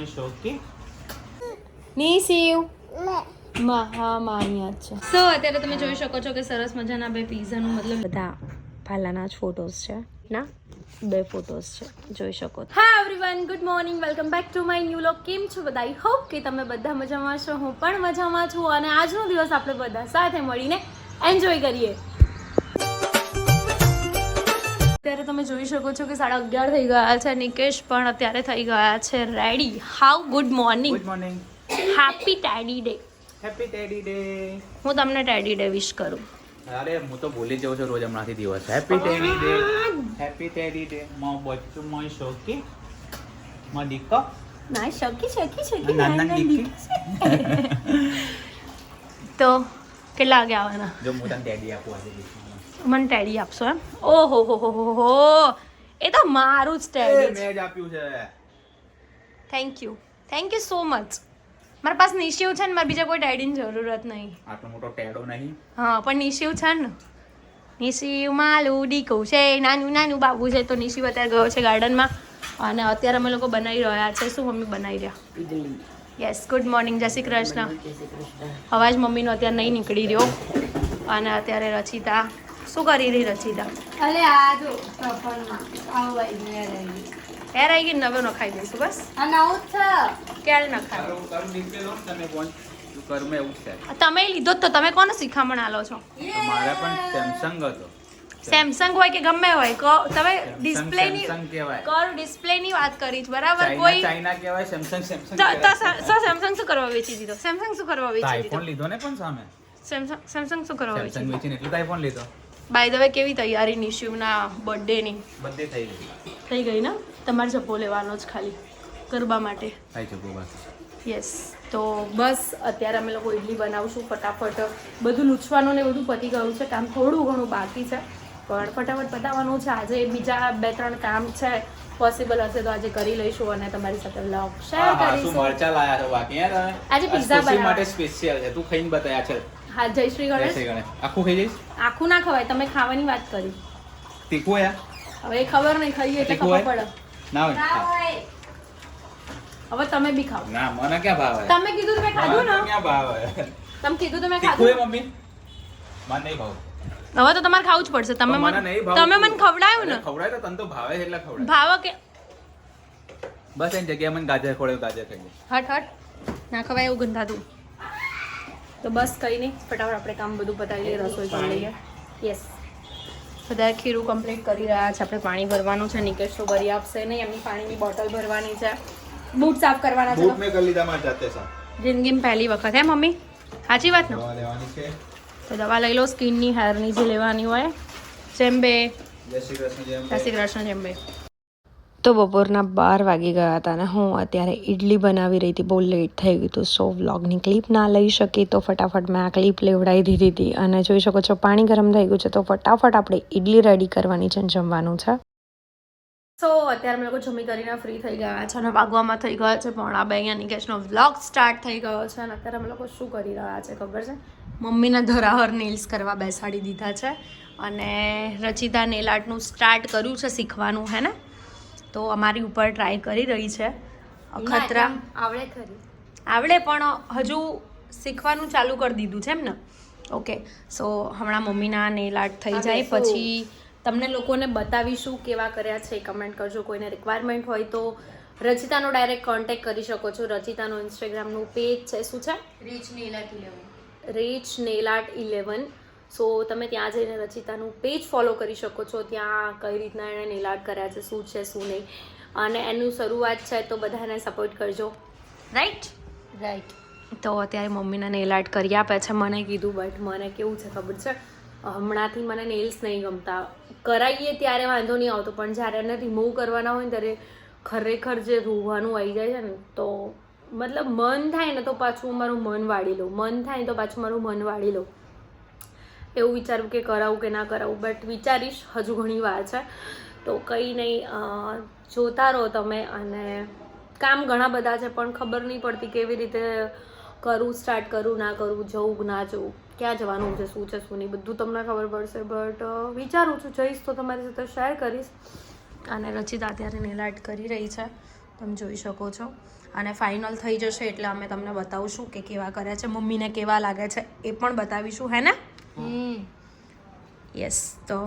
my okay? નીસીવમાં. હા માં અહીંયા છે. સો અત્યારે તમે જોઈ શકો છો કે સરસ મજાના બે પીઝાનું મતલબ બધા પાલાના જ ફોટોસ છે. ના? બે ફોટોસ છે. જોઈ શકો છો. હા everyone good morning welcome back to my new look કેમ છો બધા? આઈ હોપ કે તમે બધા મજામાં છો. હું પણ મજામાં છું અને આજનો દિવસ આપણે બધા સાથે મળીને એન્જોય કરીએ. અત્યારે તમે જોઈ શકો છો કે સાડા અગિયાર થઈ ગયા છે. નિકેશ પણ અત્યારે થઈ ગયા છે ready how good morning good morning happy teddy day happy teddy day હું તમને ટેડી ડે વિશ કરું. અરે હું તો ભૂલી જઉં છું રોજ હમણાંથી દિવસ. Happy teddy day happy teddy day મો બચ્ચું મો શોકી. મો દીકો. ના શકી શકી શકી. નાના દીકી. તો કેટલા વાગે આવવાના? જો હું તને ટેડી આપું આજે મને ટેડી આપશો એમ? ઓહો હો હો હો હો. એ તો મારું જ ટેડી મેં જ આપ્યું છે. Thank you thank you so much મારા પાસે નિશિવ છે ને મારે બીજા કોઈ ટેડીની જરૂરત નહીં. આટલો મોટો ટેડો નહીં. હા પણ નિશિવ છે ને. નિશિવ માલું ડીકું છે નાનું નાનું બાબુ છે તો નિશિવ અત્યારે ગયો છે ગાર્ડનમાં અને અત્યારે અમે લોકો બનાવી રહ્યા છે શું મમ્મી બનાવી રહ્યા? યસ ગુડ મોર્નિંગ જય શ્રી કૃષ્ણ. અવાજ મમ્મીનો અત્યારે નહીં નીકળી રહ્યો. અને અત્યારે રચિતા શું કરી રહી રચિતા અલે આ જો હેર આવી ગઈ. નવે નખાઈ દઈશું બસ. આ નવું જ છે. ક્યારે નખાય ડિસ્પ્લે તમે લીધો જ તો તમે કોને શીખામણ આલો છો? મારા પણ સેમસંગ હતો. સેમસંગ હોય કે ગમે હોય કો- તમે ડિસ્પ્લેની ની કર ડિસ્પ્લે ડિસ્પ્લેની વાત કરી છે બરાબર? કોઈ ચાઇના કહેવાય સેમસંગ સેમસંગ તો સેમસંગ શું કરવા વેચી દીધો? સેમસંગ શું કરવા વેચી વેચી આઈફોન દીધો? લીધો ને પણ સામે? સેમસંગ સેમસંગ શું કરવા વેચી સેમસંગ વેચીને એટલે આઈફોન લીધો. બાય ધ વે કેવી તૈયારી શિવના બર્થડેની બર્થડે થઈ ગઈ. થઈ ગઈ ને? તમારે જપ્પો લેવાનો જ ખાલી ગરબા માટે. યસ તો બસ અત્યારે અમે લોકો ઇડલી બનાવશું ફટાફટ. બધું લૂછવાનું ને બધું પતી ગયું છે કામ થોડું ઘણું બાકી છે. પણ ફટાફટ પતાવવાનું છે. આજે બીજા બે ત્રણ કામ છે. પોસિબલ હશે તો આજે કરી લઈશું અને તમારી સાથે વ્લોગ શેર કરીશું. મરચા લાયા છો બાકી આજે પિઝા બનાવવા. માટે સ્પેશિયલ છે. તું ખાઈને બતાયા છે. હા જય શ્રી જય ગણેશ. શ્રી ગણેશ. આખું ખાઈ જઈશ? આખું ના ખવાય તમે ખાવાની વાત કરી. તીખું હોય હવે એ ખબર નહીં ખાઈએ એટલે ખબર પડે. ના હોય? હવે તમે બી ખાઓ. ના મને ક્યાં ભાવે તમે કીધું તમે ખાધું ને. ક્યાં ભાવે તમે કીધું તમે તીખું હે ખાધું મમ્મી? મને નહીં ભાવ. હવે તો તમારે ખાવું જ પડશે. તમે મને. તમે મને ખવડાયું ને. ખવડાય તો તને તો ભાવે એટલે ખવડાય. ભાવ કે બસ એની જગ્યાએ મને ગાજર ખવડાય ગાજર ખાઈ હટ હટ. ના ખવાય એવું ગંધાતું. તો બસ કંઈ નહીં ફટાફટ આપણે કામ બધું પતાવી લઈએ રસોઈ કરી લઈએ. યસ બધા ખીરું કમ્પ્લીટ કરી રહ્યા છે આપણે પાણી ભરવાનું છે નિકેશ તો ભરી આપશે નહીં એમની પાણીની બોટલ ભરવાની છે. બૂટ સાફ કરવાના છે. બૂટ મેં કરી લીધા મારા જાતે સા જિંદગીમાં પહેલી વખત હે મમ્મી? સાચી વાત ને? લેવાની છે. તો દવા લઈ લો સ્કિનની હેરની જે લેવાની હોય. જેમ બે. જય શ્રી કૃષ્ણ જય શ્રી કૃષ્ણ જેમ બે તો બપોરના બાર વાગી ગયા હતા અને હું અત્યારે ઇડલી બનાવી રહી હતી. બહુ લેટ થઈ ગયું હતું. સો વ્લોગની ક્લિપ ના લઈ શકી તો ફટાફટ મેં આ ક્લિપ લેવડાવી દીધી હતી. અને જોઈ શકો છો, પાણી ગરમ થઈ ગયું છે તો ફટાફટ આપણે ઇડલી રેડી કરવાની છે જમવાનું છે. સો અત્યારે અમે લોકો જમી કરીને ફ્રી થઈ ગયા છે અને વાગવામાં થઈ ગયા છે. પોણા બે અહીંયા ગેસનો વ્લોગ સ્ટાર્ટ થઈ ગયો છે અને અત્યારે અમે લોકો શું કરી રહ્યા છે ખબર છે? મમ્મીના ધરાહર નેલ્સ કરવા બેસાડી દીધા છે અને રચિતા નેલ આર્ટનું સ્ટાર્ટ કર્યું છે, શીખવાનું, હે ને? તો અમારી ઉપર ટ્રાય કરી રહી છે. અખતરા. આવડે ખરી. આવડે પણ હજુ શીખવાનું ચાલુ કરી દીધું છે એમ ને? ઓકે સો હમણાં મમ્મીના નેલ આર્ટ થઈ જાય પછી તમને લોકોને બતાવીશું કેવા કર્યા છે કમેન્ટ કરજો કોઈને રિક્વાયરમેન્ટ હોય તો રચિતાનો ડાયરેક્ટ કોન્ટેક્ટ કરી શકો છો. રચિતાનો ઇન્સ્ટાગ્રામનું પેજ છે શું છે? Reach nail art eleven reach nail art eleven so તમે ત્યાં જઈને રચિતાનું પેજ ફોલો કરી શકો છો ત્યાં કઈ રીતના એણે નિલાડ કર્યા છે શું છે શું નહીં. અને એનું શરૂઆત છે તો બધાને સપોર્ટ કરજો. રાઈટ રાઈટ તો અત્યારે મમ્મીને નેલ આર્ટ કરી આપે છે મને કીધું બટ મને કેવું છે ખબર છે? હમણાંથી મને નેલ્સ નહીં ગમતા. કરાવીએ ત્યારે વાંધો નહીં આવતો પણ જ્યારે એને રિમૂવ કરવાના હોય ને ત્યારે ખરેખર જે રોવાનું આવી જાય છે ને તો મતલબ મન થાય ને તો પાછું મારું મન વાળી લઉં. મન થાય ને તો પાછું મારું મન વાળી લઉં. એવું વિચારું કે કરાવું કે ના કરાવું બટ વિચારીશ હજુ ઘણી વાર છે. તો કંઈ નહીં જોતા રહો તમે અને કામ ઘણા બધા છે, પણ ખબર નહીં પડતી કેવી રીતે કરવું સ્ટાર્ટ કરું, ના કરું, જવું, ના જવું, ક્યાં જવાનું છે, શું છે, શું નહીં, બધું તમને ખબર પડશે. બટ વિચારું છું, જઈશ તો તમારી સાથે શેર કરીશ અને રચિતા અત્યારે નિલાટ કરી રહી છે, તમે જોઈ શકો છો. અને ફાઇનલ થઈ જશે એટલે અમે તમને બતાવશું કે કેવા કર્યા છે, મમ્મીને કેવા લાગે છે, એ પણ બતાવીશું, હે ને? યસ તો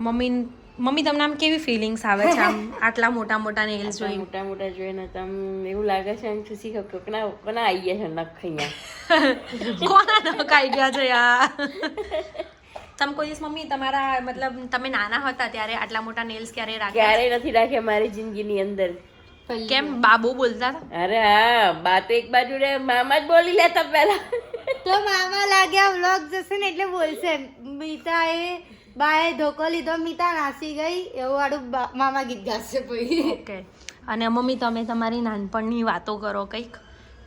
મમ્મી મમ્મી તમને આમ કેવી ફિલિંગ્સ આવે છે? આમ આટલા મોટા મોટા નેલ્સ જોઈ મોટા મોટા જોઈને તમ એવું લાગે છે એમ ખુશી કે કોકના કોના આવી ગયા છે નખ અહીંયા? કોના નખાઈ ગયા છે યાર? તમે કોઈ દિવસ મમ્મી તમારા મતલબ તમે નાના હતા ત્યારે આટલા મોટા નેલ્સ ક્યારે રાખ્યા ક્યારે નથી રાખ્યા મારી જિંદગીની અંદર. કેમ? બાબુ બોલતા અરે હા બા તો એક બાજુ રે મામા જ બોલી લેતા પહેલા. તો મામા લાગ્યા વ્લોગ જશે ને એટલે બોલશે. મીતા એ બાએ ધોકો લીધો મીતા નાસી ગઈ એવું વાળું મામા ગીત ગાશે પછી. ઓકે. અને મમ્મી તમે તમારી નાનપણની વાતો કરો કંઈક?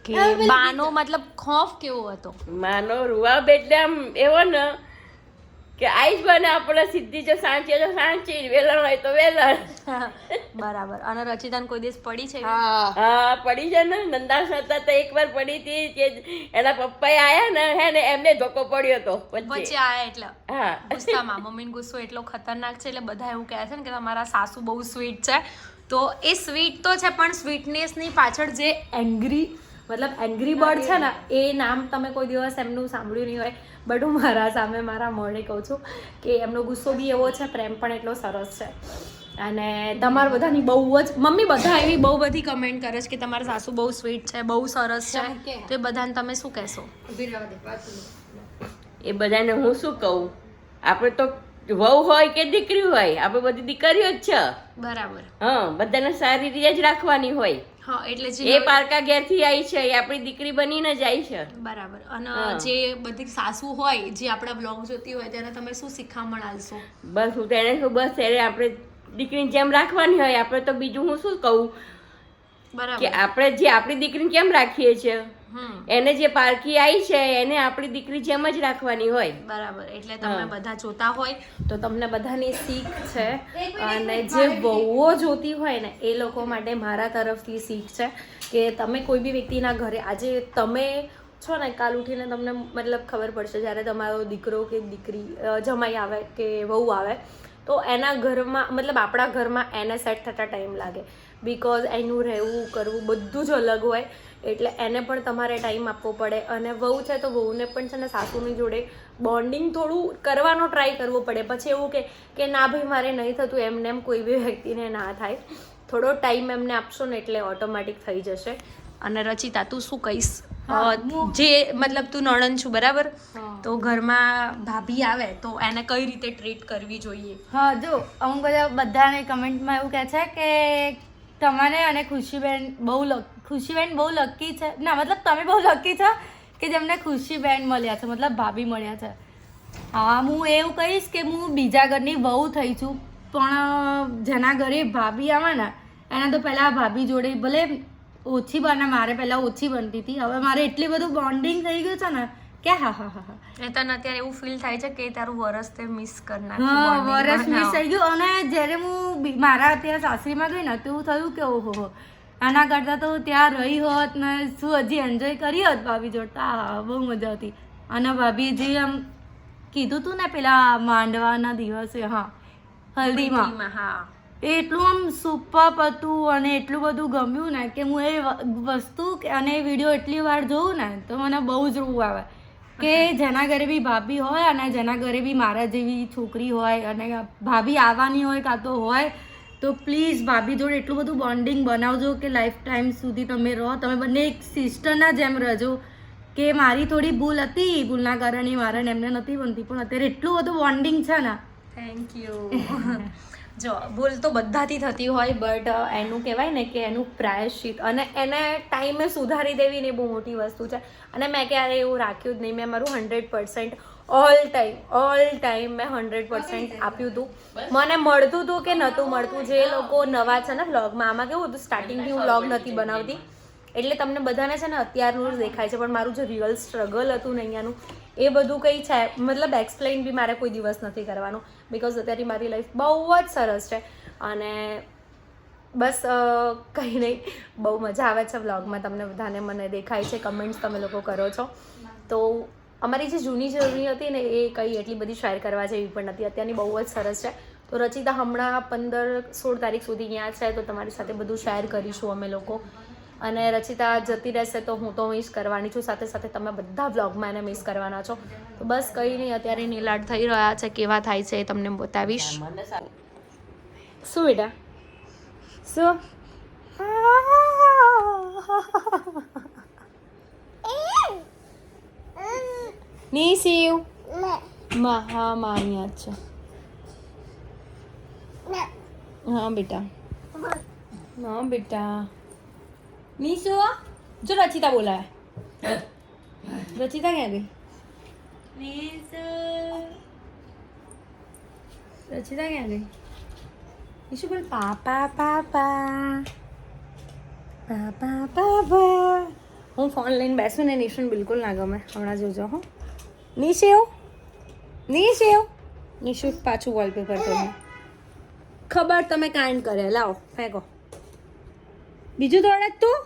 કે બાનો મતલબ ખોફ કેવો હતો? માનો રૂવાબ એટલે આમ એવો ને કે આઈ જ બને આપણે સીધી જો સાંચી જો સાંચી વેલણ હોય તો વેલણ. બરાબર. અને રચિતાને કોઈ દિવસ પડી છે હા. પડી છે ને. નંદાસ હતા તો એક વાર પડી હતી કે એના પપ્પા આયા ને હે ને એમને ધોકો પડ્યો હતો વચ્ચે. વચ્ચે આયા એટલે? હા. ગુસ્સામાં. મમ્મીનો ગુસ્સો એટલો ખતરનાક છે એટલે બધા એવું કહે છે ને કે તમારા સાસુ બહુ સ્વીટ છે. તો એ સ્વીટ તો છે પણ સ્વીટનેસની પાછળ જે એંગ્રી મતલબ એંગ્રી બર્ડ છે ને એ નામ તમે કોઈ દિવસ એમનું સાંભળ્યું નહીં હોય. બટ હું મારા સામે મારા મોઢે કહું છું કે એમનો ગુસ્સો બી એવો છે પ્રેમ પણ એટલો સરસ છે. અને તમારા બધાની બહુ જ મમ્મી બધા એવી બહુ બધી કમેન્ટ કરે છે કે તમારા સાસુ બહુ સ્વીટ છે બહુ સરસ છે. તો એ બધાને તમે શું કહેશો? એ બધાને હું શું કહું? આપણે તો વહુ હોય કે દીકરી હોય આપણે બધી દીકરીઓ જ છે. બરાબર. હા બધાને સારી રીતે જ રાખવાની હોય. હા એટલે એ જે પારકા ઘેરથી આવી છે એ આપણી દીકરી બનીને જ આવી છે. બરાબર. અને જે બધી સાસુ હોય જે આપણા બ્લોગ જોતી હોય તેને તમે શું શીખામણ આલશો બસ હું તેને બસ એને આપણે દીકરીની જેમ રાખવાની હોય આપણે તો બીજું હું શું કહું? કે આપણે જે આપણી દીકરીને કેમ રાખીએ છીએ એને જે પારકી આવી છે એને આપણી દીકરી જેમ જ રાખવાની હોય. બરાબર એટલે તમે બધા જોતા હોય. તો તમને બધાની શીખ છે. અને જે વહુઓ જોતી હોય ને એ લોકો માટે મારા તરફથી શીખ છે કે તમે કોઈ બી વ્યક્તિના ઘરે આજે તમે છો ને કાલ ઉઠીને તમને મતલબ ખબર પડશે જ્યારે તમારો દીકરો કે દીકરી જમાઈ આવે કે વહુ આવે તો એના ઘરમાં મતલબ આપણા ઘરમાં એને સેટ થતા ટાઈમ લાગે. બિકોઝ એનું રહેવું કરવું બધું જ અલગ હોય. એટલે એને પણ તમારે ટાઈમ આપવો પડે. અને વહુ છે તો વહુને પણ છે ને સાસુની જોડે બોન્ડિંગ થોડું કરવાનો ટ્રાય કરવો પડે. પછી એવું કે કે ના ભાઈ મારે નહીં થતું. એમને એમ કોઈ બી વ્યક્તિને ના થાય. થોડો ટાઈમ એમને આપશો ને એટલે ઓટોમેટિક થઈ જશે. અને રચિતા તું શું કહીશ? જે મતલબ તું નણંદ છું બરાબર? તો ઘરમાં ભાભી આવે તો એને કઈ રીતે ટ્રીટ કરવી જોઈએ? હા જો અમુક બધા બધાને કમેન્ટમાં એવું કહે છે કે તમારે અને ખુશીબેન બહુ ખુશીબેન બહુ લકી છે. ના, મતલબ તમે બહુ લકી છો કે જેમને ખુશીબેન મળ્યા છે, મતલબ ભાભી મળ્યા છે. હા, હું એવું કહીશ કે હું બીજા ઘરની વહુ થઈ છું, પણ જેના ઘરે ભાભી આવે ને, એના તો પહેલાં ભાભી જોડે ભલે ઓછી બને, મારે પહેલાં ઓછી બનતી હતી. હવે મારે એટલી બધું બોન્ડિંગ થઈ ગયું છે ને કે હા હા હા એ તને અત્યારે એવું ફીલ થાય છે કે તારું વરસ તે મિસ કરી નાખ્યું વરસ મિસ થઈ ગયું. અને જ્યારે હું મારા અત્યારે સાસરીમાં ગઈ ને તો એવું થયું કે ઓહો આના કરતાં તો ત્યાં રહી હોત ને શું હજી એન્જોય કરી હોત ભાભી જોડતા હા બહુ મજા હતી અને ભાભી જે આમ કીધું તું ને પેલા માંડવાના દિવસે હા હલ્દીમાં. હા. એટલું આમ સુપર હતું અને એટલું બધું ગમ્યું ને કે હું એ વસ્તુ અને વીડિયો એટલી વાર જોઉં ને તો મને બહુ જ રૂ આવે. કે જેના ઘરે બી ભાભી હોય અને જેના ઘરે બી મારા જેવી છોકરી હોય અને ભાભી આવવાની હોય કાં તો હોય તો પ્લીઝ ભાભી જોડે એટલું બધું બોન્ડિંગ બનાવજો કે લાઈફ ટાઈમ સુધી તમે રહો. તમે બંને એક સિસ્ટરના જેમ રહેજો. કે મારી થોડી ભૂલ હતી ભૂલના કારણે મારા ને એમને નથી બનતી પણ અત્યારે એટલું બધું બોન્ડિંગ છે ને. થેન્ક યુ જો ભૂલ તો બધાથી થતી હોય બટ એનું કહેવાય ને કે એનું પ્રાયશ્ચિત અને એને ટાઈમે સુધારી દેવી ને બહુ મોટી વસ્તુ છે. અને મેં ક્યારે એવું રાખ્યું જ નહીં મેં મારું hundred percent all time all time મેં હંડ્રેડ પર્સન્ટ આપ્યું હતું. મને મળતું હતું કે નહોતું મળતું. જે લોકો નવા છે ને વ્લોગમાં આમાં કેવું હતું સ્ટાર્ટિંગથી હું વ્લોગ નથી બનાવતી. એટલે તમને બધાને છે ને અત્યારનું જ દેખાય છે, પણ મારું જે રિયલ સ્ટ્રગલ હતું ને અહીંયાનું, એ બધું કંઈ છે, મતલબ એક્સપ્લેન બી મારે કોઈ દિવસ નથી કરવાનું બિકોઝ અત્યારે મારી લાઈફ બહુ જ સરસ છે. અને બસ કંઈ નહીં, બહુ મજા આવે છે વ્લોગમાં તમને બધાને મને દેખાય છે કમેન્ટ્સ તમે લોકો કરો છો. તો અમારી જે જૂની જર્ની હતી ને, એ કંઈ એટલી બધી શેર કરવા જેવી પણ નથી, અત્યારની બહુ જ સરસ છે. તો રચિતા હમણાં પંદર સોળ તારીખ સુધી ત્યાં છે, તો તમારી સાથે બધું શેર કરીશું અમે લોકો. અને રચિતા જતી રહેશે તો હું તો મિસ કરવાની છું. સાથે સાથે તમે બધા વ્લોગમાં એને મિસ કરવાના છો. તો બસ કંઈ નહીં અત્યારે નીલાટ થઈ રહ્યા છે. કેવા થાય છે એ તમને બતાવીશ. શું બેટા? શું? નીસીવમાં હા માં અહીંયા જ છે હા બેટા. હા બેટા. નીસુ જો રચિતા બોલાવે રચિતા ક્યાં ગઈ નીસુ રચિતા ક્યાં ગઈ નીશુ બોલ પાપા પાપા પાપા પાપા હું ફોન લઈને બેસું ને નિશુને બિલકુલ ના ગમે. હમણાં જોજો હો. નિશેવ? નિશેવ? નિશુ પાછું વોલપેપર તમે ખબર તમે કાંડ કરે લાવો ફેંકો. બીજું દોડે તું?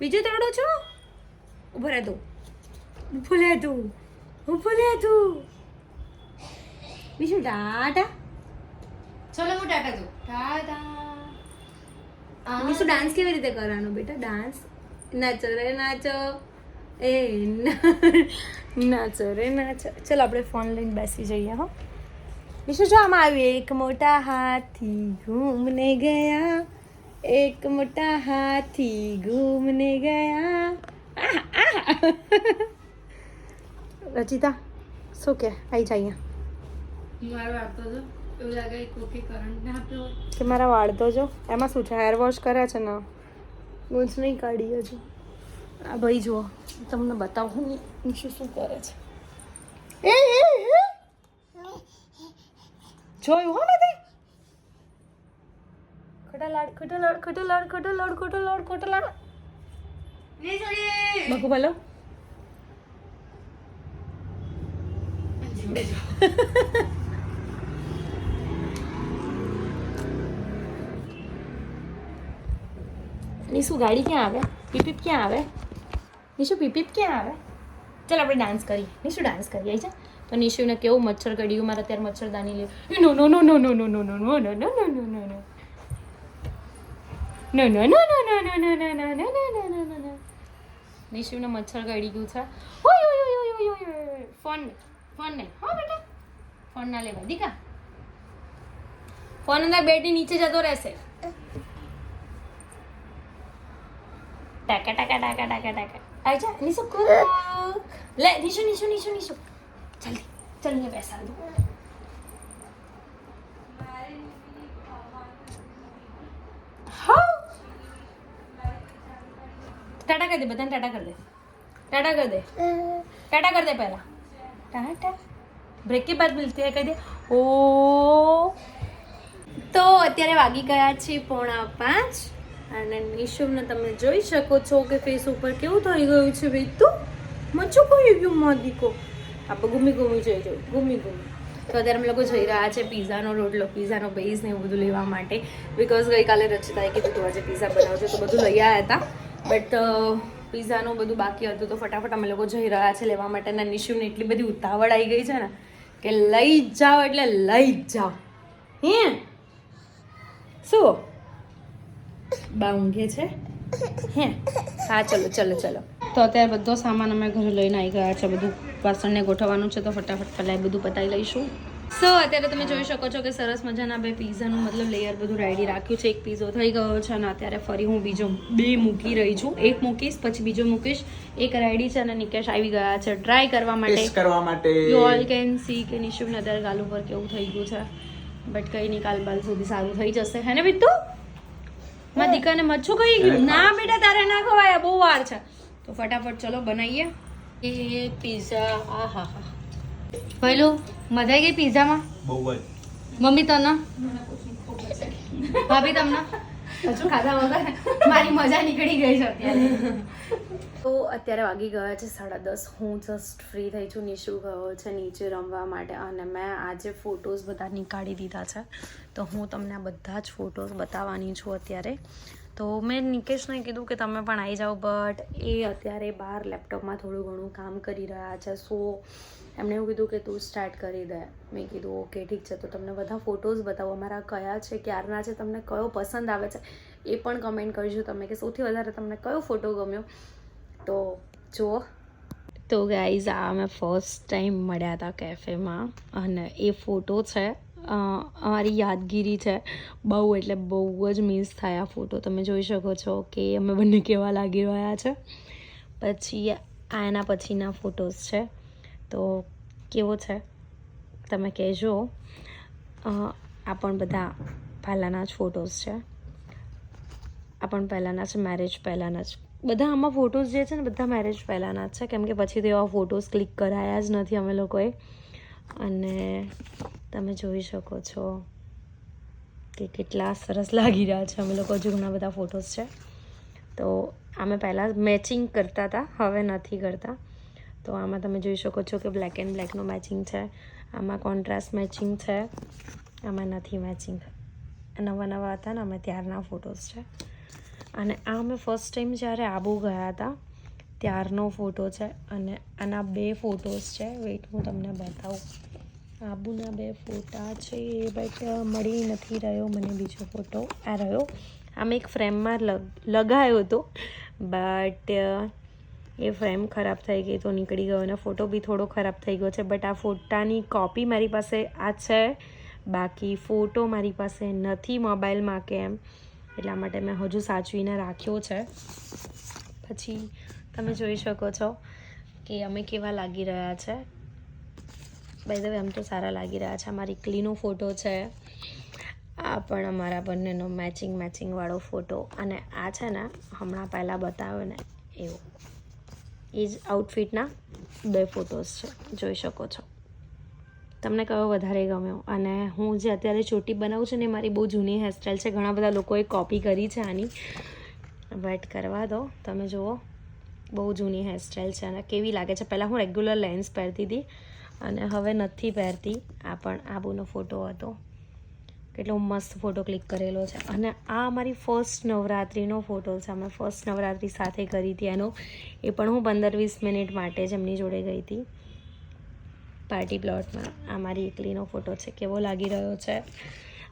બીજું તોડો છો? ઊભો રહે તું. ઊભો લે તું. ઊભો લે તું. બીજું ટાટા? ચલો હું ટાટા તું ટાટા. નિશુ ડાન્સ કેવી રીતે કરવાનો બેટા? ડાન્સ નાચો રે નાચો. એ નાચો રે નાચો. ચલો આપણે ફોન લઈને બેસી જઈએ હો. નિશુ જો આમાં આવ્યું એક મોટા હાથી ઘૂમને ગયા એક મોટા હાથી ઘૂમને ગયા. રચિતા શું કે? આવી જાય કે મારા વાળ તો જો એમાં શું છે? હેર વોશ કર્યા છે ને ગૂંચ નહીં કાઢી હજુ. આ ભાઈ જુઓ તમને બતાવું શું શું કરે છે. જોયું હો મેં ખોટા લાડ ખોટા લાડ ખોટા લાડ ખોટા લાડ ખોટા લાડ ખોટા લાડ બકુ બોલો નિશુ ગાડી ક્યાં આવે પીપીપ ક્યાં આવે નિશુ પીપીપ ક્યાં આવે ચાલ આપણે ડાન્સ કરીએ નિશુ ડાન્સ કરીએ આવી જા તો નિશુને કેવું મચ્છર કડ્યું મારે અત્યારે મચ્છરદાની લે નો નો નો નો નો નો નો નો નો નો નો નો નો નો નો નો નો નો નો નો નો નો નો નો નો નો નો નિશુને મચ્છર ગળી ગયું છે ઓય ઓય ઓય ઓય ઓય ફોન ફોન નહીં હો બેટા ફોન ના લેવા દીકા ફોન અંદર બેટી નીચે જતો રહેશે ટાકા ટાકા ટાકા ટાકા ટાકા આવી નિશુ કુક લે નિશુ નિશુ નિશુ નિશુ જલ્દી ને બેસા દો હા ટાટા કરી દે બધાને ટાટા કરી દે. ટાટા કરી દે. ટાટા કરી દે પહેલા. ટાટા. બ્રેક કે બાદ મિલતી કહી દે ઓ. તો અત્યારે વાગી ગયા છે પોણા પાંચ અને નિશુને તમે જોઈ શકો છો કે ફેસ ઉપર કેવું થઈ ગયું છે બેતું મચ્છું કોઈ ગયું મોદીકો આપણે ગુમી ગુમી જોઈ જોઈ ગુમી ગુમી. તો અત્યારે અમે લોકો જઈ રહ્યા છે પીઝાનો રોટલો પીઝાનો બેઝ ને એવું બધું લેવા માટે. બિકોઝ ગઈકાલે રચિતાએ કીધું તું આજે પીઝા બનાવજો. તો બધું લઈ આવ્યા હતા. બટ પીઝાનું બધું બાકી હતું તો ફટાફટ અમે લોકો જઈ રહ્યા છે લેવા માટે અને નિશુને એટલી બધી ઉતાવળ આવી ગઈ છે ને કે લઈ જ જાઓ એટલે લઈ જ જાઓ. હે? શું? બા છે? હે? હા, ચલો ચલો ચલો. તો અત્યારે બધો સામાન અમે ઘરે લઈને આવી ગયા છે, બધું વાસણને ગોઠવવાનું છે તો ફટાફટ પહેલાં બધું પતાવી લઈશું. સો અત્યારે તમે જોઈ શકો છો કે સરસ મજાના બે પીઝાનું મતલબ લેયર બધું રેડી રાખ્યું છે. એક પીઝો થઈ ગયો છે અને અત્યારે ફરી હું બીજો બે મૂકી રહી છું. એક મૂકીશ પછી બીજો મૂકીશ. એક રેડી છે અને નિકેશ આવી ગયા છે ટ્રાય કરવા માટે. કરવા માટે. યુ ઓલ કેન સી કે નિશુને અત્યારે ગાલ ઉપર કેવું થઈ ગયું છે. બટ કઈ નહીં કાલ બાલ સુધી સારું થઈ જશે. હે ને બીતું મારા દીકાને મચ્છું કહી ગયું? ના બેટા તારે ના ખવાય. બહુ વાર છે. તો ફટાફટ ચલો બનાવીએ. એ પીઝા આ હા હા. પહેલું મજા આવી ગઈ પીઝામાં? બહુ જ. મમ્મી તને? ભાભી તમને? હજુ ખાધા વગર મારી મજા નીકળી ગઈ છે અત્યારે. તો અત્યારે વાગી ગયા છે સાડા દસ. હું જસ્ટ ફ્રી થઈ છું. નિશુ ગયો છે નીચે રમવા માટે અને મેં આજે ફોટોઝ બધા નીકાળી દીધા છે. તો હું તમને આ બધા જ ફોટોઝ બતાવવાની છું અત્યારે. તો મેં નિકેશને કીધું કે તમે પણ આવી જાઓ બટ એ અત્યારે બહાર લેપટોપમાં થોડું ઘણું કામ કરી રહ્યા છે. સો એમણે એવું કીધું કે તું સ્ટાર્ટ કરી દે. મેં કીધું ઓકે ઠીક છે. તો તમને બધા ફોટોઝ બતાવો. અમારા કયા છે? ક્યારના છે? તમને કયો પસંદ આવે છે? એ પણ કમેન્ટ કરજો તમે કે સૌથી વધારે તમને કયો ફોટો ગમ્યો? તો જુઓ તો ગાઈઝ આ અમે ફર્સ્ટ ટાઈમ મળ્યા હતા કેફેમાં અને એ ફોટો છે અમારી યાદગીરી છે. બહુ એટલે બહુ જ મિસ થાય આ ફોટો તમે જોઈ શકો છો કે અમે બંને કેવા લાગી રહ્યા છે. પછી આ એના પછીના ફોટોઝ છે. તો કેવો છે? તમે કહેજો. આ પણ બધા પહેલાંના જ ફોટોઝ છે. આ પણ પહેલાંના છે મેરેજ પહેલાંના જ. બધા આમાં ફોટોઝ જે છે ને, બધા મેરેજ પહેલાંના જ છે. કેમ કે પછી તો એવા ફોટોઝ ક્લિક કરાયા જ નથી અમે લોકોએ. અને તમે જોઈ શકો છો કે કેટલા સરસ લાગી રહ્યા છે અમે લોકો હજુ ઘણા બધા ફોટોઝ છે. તો અમે પહેલાં મેચિંગ કરતા હતા, હવે નથી કરતા. તો આમાં તમે જોઈ શકો છો કે બ્લેક એન્ડ બ્લેકનું મેચિંગ છે. આમાં કોન્ટ્રાસ્ટ મેચિંગ છે. આમાં નથી મેચિંગ નવા નવા હતા ને અમે ત્યારના ફોટોઝ છે. અને આ અમે ફર્સ્ટ ટાઈમ જ્યારે આબુ ગયા હતા, ત્યારનો ફોટો છે અને આના બે ફોટોઝ છે. વેઇટ હું તમને બતાવું. આબુના બે ફોટા છે બટ મળી નથી રહ્યો મને બીજો ફોટો આ રહ્યો. આમ એક ફ્રેમમાં લગ, લગાયો હતો બટ એ ફ્રેમ ખરાબ થઈ ગઈ તો નીકળી ગયો. અને ફોટો બી થોડો ખરાબ થઈ ગયો છે. બટ આ ફોટાની કોપી મારી પાસે આ છે. બાકી ફોટો મારી પાસે નથી મોબાઈલમાં કે એમ એટલા માટે મેં હજુ સાચવીને રાખ્યો છે. પછી તમે જોઈ શકો છો કે અમે કેવા લાગી રહ્યા છે. બાય ધ વે તો સારા લાગી રહ્યા છે. અમારી ક્લીનો ફોટો છે. આ પણ અમારા બંનેનો મેચિંગ મેચિંગવાળો ફોટો. અને આ છે ને, હમણાં પહેલાં બતાવ્યો ને, એવો. એ જ આઉટફિટના બે ફોટોઝ છે. જોઈ શકો છો. તમને કયો વધારે ગમ્યો? અને હું જે અત્યારે ચોટી બનાવું છું ને મારી બહુ જૂની હેરસ્ટાઈલ છે. ઘણા બધા લોકોએ કોપી કરી છે આની. બટ કરવા દો. તમે જુઓ. બહુ જૂની હેરસ્ટાઈલ છે અને કેવી લાગે છે. પહેલાં હું રેગ્યુલર લેન્સ પહેરતી હતી અને હવે નથી પહેરતી. આ પણ આબુનો ફોટો હતો. કેટલો મસ્ત ફોટો ક્લિક કરેલો છે. અને આ અમારી ફર્સ્ટ નવરાત્રિનો ફોટો છે. અમે ફર્સ્ટ નવરાત્રિ સાથે કરી હતી એનો. એ પણ હું પંદર વીસ મિનિટ માટે જ એમની જોડે ગઈ હતી. પાર્ટી પ્લોટમાં આ મારી એકલીનો ફોટો છે. કેવો લાગી રહ્યો છે?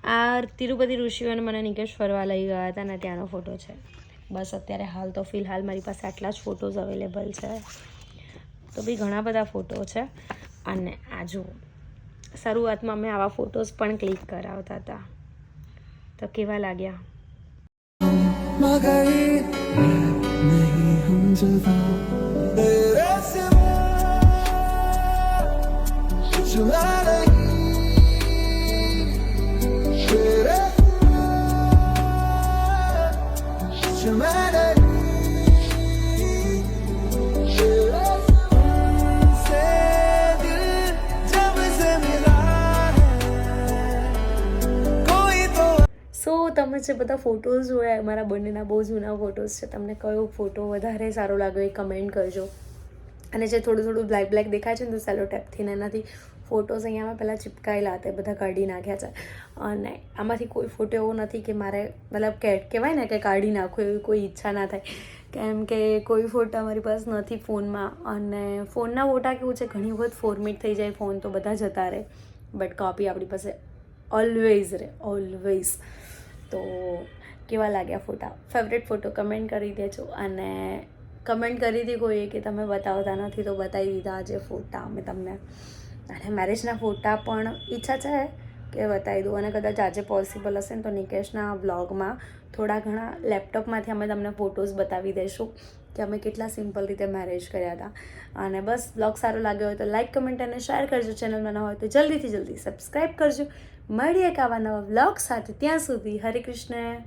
આ તિરુપતિ ઋષિઓને મને નિકેશ ફરવા લઈ ગયા હતા ને ત્યાંનો ફોટો છે. બસ અત્યારે હાલ તો ફિલહાલ મારી પાસે આટલા જ ફોટોઝ અવેલેબલ છે. તો બી ઘણા બધા ફોટો છે. અને આ જુઓ. શરૂઆતમાં અમે આવા ફોટોઝ પણ ક્લિક કરાવતા હતા. તો કેવા લાગ્યા? Your જે બધા ફોટોઝ હોય મારા બંનેના બહુ જૂના ફોટોઝ છે. તમને કયો ફોટો વધારે સારો લાગ્યો એ કમેન્ટ કરજો. અને જે થોડું થોડું બ્લેક બ્લેક દેખાય છે ને તો સેલો ટેપથી ને એનાથી ફોટોઝ અહીંયા મેં પહેલાં ચિપકાયેલા હતા બધા કાઢી નાખ્યા છે. અને આમાંથી કોઈ ફોટો એવો નથી કે મારે, મતલબ કે કહેવાય ને કે કાઢી નાખો એવી કોઈ ઈચ્છા ના થાય. કેમ કે કોઈ ફોટા મારી પાસે નથી ફોનમાં. અને ફોનના ફોટા કેવું છે, ઘણી વખત ફોર્મેટ થઈ જાય ફોન તો બધા જતા રહે. બટ કોપી આપણી પાસે ઓલવેઝ રહે ઓલવેઝ તો કેવા લાગ્યા ફોટા? ફેવરેટ ફોટો કમેન્ટ કરી દેજો અને કમેન્ટ કરી હતી કોઈએ કે તમે બતાવતા નથી તો બતાવી દીધા આજે ફોટા અમે તમને. અને મેરેજના ફોટા પણ ઈચ્છા છે કે બતાવી દઉં અને કદાચ આજે પોસિબલ હશે ને તો નિકેશના વ્લોગમાં થોડા ઘણા લેપટોપમાંથી અમે તમને ફોટોઝ બતાવી દઈશું કે અમે કેટલા સિમ્પલ રીતે મેરેજ કર્યા હતા. અને બસ બ્લોગ સારો લાગ્યો હોય તો લાઇક કમેન્ટ અને શેર કરજો. ચેનલ ન હોય તો જલ્દીથી જલ્દી સબસ્ક્રાઈબ કરજો. મળીએ એક આવા નવા બ્લોગ સાથે. ત્યાં સુધી હરે કૃષ્ણ.